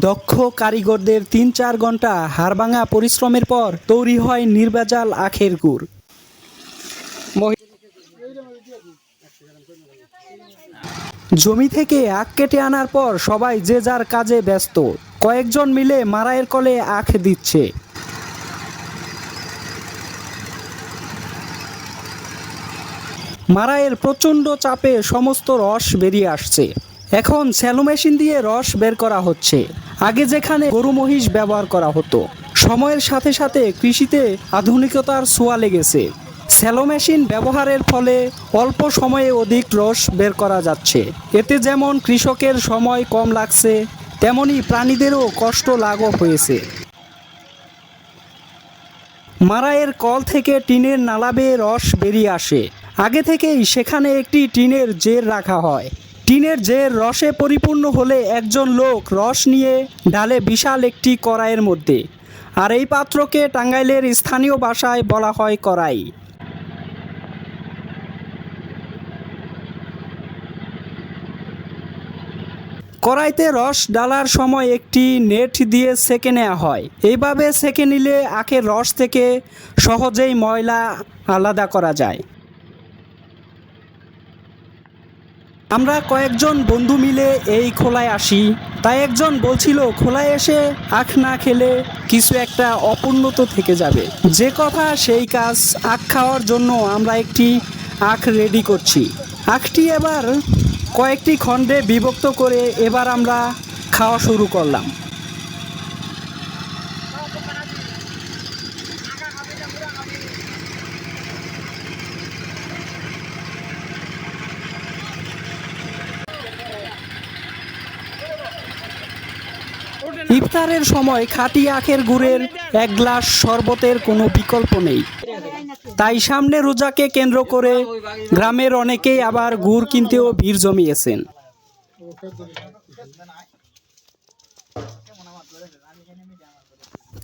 দক্ষ কারিগরদের তিন চার ঘণ্টা হাড়ভাঙা পরিশ্রমের পর তৈরি হয় নির্বাজাল আখের গুড়। জমি থেকে আখ কেটে আনার পর সবাই যে যার কাজে ব্যস্ত। কয়েকজন মিলে মারায়ের কলে আখ দিচ্ছে। মারায়ের প্রচণ্ড চাপে সমস্ত রস বেরিয়ে আসছে। এখন স্যালো মেশিন দিয়ে রস বের করা হচ্ছে। আগে যেখানে গরু মহিষ ব্যবহার করা হতো, সময়ের সাথে সাথে কৃষিতে আধুনিকতার ছোঁয়া লেগেছে। স্যালো মেশিন ব্যবহারের ফলে অল্প সময়ে অধিক রস বের করা যাচ্ছে। এতে যেমন কৃষকের সময় কম লাগছে, তেমনি প্রাণীদেরও কষ্ট লাঘব হয়েছে। মারায়ের কল থেকে টিনের নালাবে রস বেরিয়ে আসে। আগে থেকেই সেখানে একটি টিনের জের রাখা হয়। টিনের জের রসে পরিপূর্ণ হলে একজন লোক রস নিয়ে ডালে বিশাল একটি কড়াইয়ের মধ্যে। আর এই পাত্রকে টাঙ্গাইলের স্থানীয় ভাষায় বলা হয় কড়াই। কড়াইতে রস ডালার সময় একটি নেট দিয়ে সেঁকে নেওয়া হয়। এইভাবে সেঁকে নিলে আখের রস থেকে সহজেই ময়লা আলাদা করা যায়। আমরা কয়েকজন বন্ধু মিলে এই খোলায় আসি। তাই একজন বলছিল, খোলায় এসে আখ না খেলে কিছু একটা অপূর্ণত থেকে যাবে। যে কথা সেই কাজ আখ খাওয়ার জন্য আমরা একটি আখ রেডি করছি। আখটি এবার কয়েকটি খণ্ডে বিভক্ত করে এবার আমরা খাওয়া শুরু করলাম। ইফতারের সময় খাঁটি আখের গুড়ের এক গ্লাস শরবতের কোনো বিকল্প নেই। তাই সামনে রোজাকে কেন্দ্র করে গ্রামের অনেকেই আবার গুড় কিনতেও ভিড় জমিয়েছেন।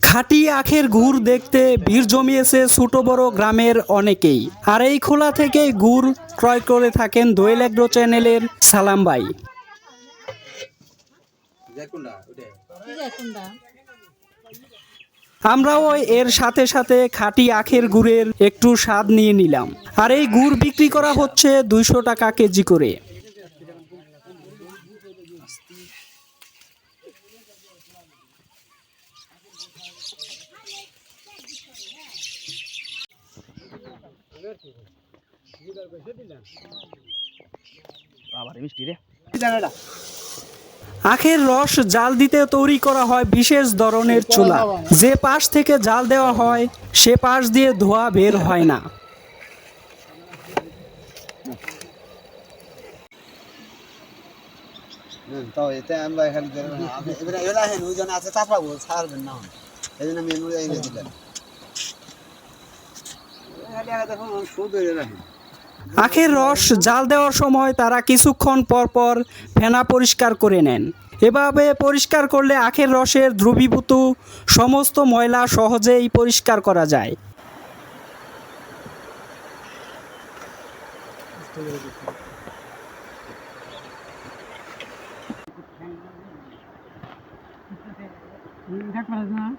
খাঁটি আখের গুড় দেখতে ভিড় জমিয়েছে ছোট বড় গ্রামের অনেকেই। আর এই খোলা থেকে গুড় ক্রয় করে থাকেন দোয়েল চ্যানেলের সালাম ভাই। আমরাও এর সাথে সাথে খাঁটি আখের গুড়ের একটু স্বাদ নিয়ে নিলাম। আর এই গুড় বিক্রি করা হচ্ছে দুইশো টাকা কেজি করে। আখের রস জাল দিতে তৈরি করা হয় বিশেষ ধরনের চুলা। যে পাশ থেকে জাল দেওয়া হয় সে পাশ দিয়ে ধোয়া বের হয় না। না আখের রস জাল দেওয়ার সময় তারা কিছুক্ষণ পর পর ফেনা পরিষ্কার করে নেন। এভাবে পরিষ্কার করলে আখের রসের দ্রবীভূত সমস্ত ময়লা সহজেই পরিষ্কার করা যায় আমার মিজানে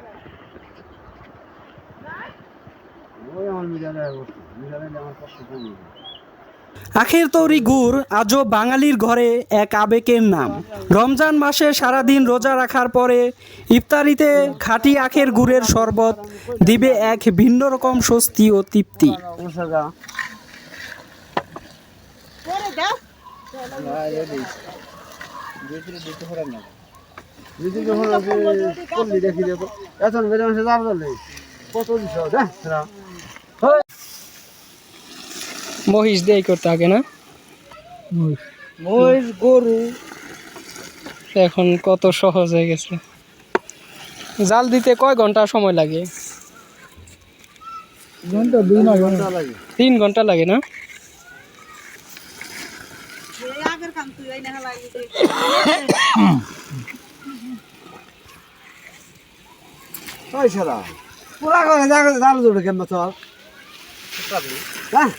মিজানে আমার কষ্ট কমে আখের তৈরি গুড় আজও বাঙালির ঘরে এক আবেগের নাম। রমজান মাসে সারাদিন রোজা রাখার পরে ইফতারিতে খাঁটি আখের গুড়ের শরবত দিবে এক ভিন্ন রকম স্বস্তি ও তৃপ্তি। দিদি যখন আছে করলি দেখি দেখো এখন বেড়ে মাসে যাব চলে কত দিছ হ্যাঁ মহিষ দিয়ে করতে আগে না? মহিষ। গরু। এখন কত সহজ হয়ে গেছে। জাল দিতে কয় ঘণ্টা সময় লাগে? ঘণ্টা দুই না ঘণ্টা লাগে। তিন ঘণ্টা লাগে না? পুরা জাল জোড়ে কেন তো হ্যাঁ?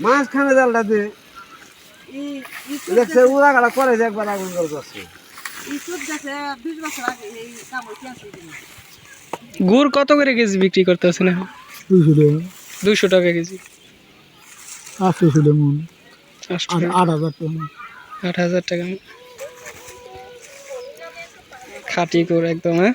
মাছ খানে জালটা দে। ই- ইসুর দেখছে উড়া কাটা করে যে একবার আগুন করে যাচ্ছে ইসুর গেছে বিশ বছর আগে এই কাম হইতে আছে গুড় কত করে কেজি বিক্রি করতেছেন এখন? দুইশো টাকা। দুইশো টাকা কেজি। আটশোশো টাকা মন। আর আট হাজার টাকা। আট হাজার টাকা। খাঁটি করে একদম হ্যাঁ?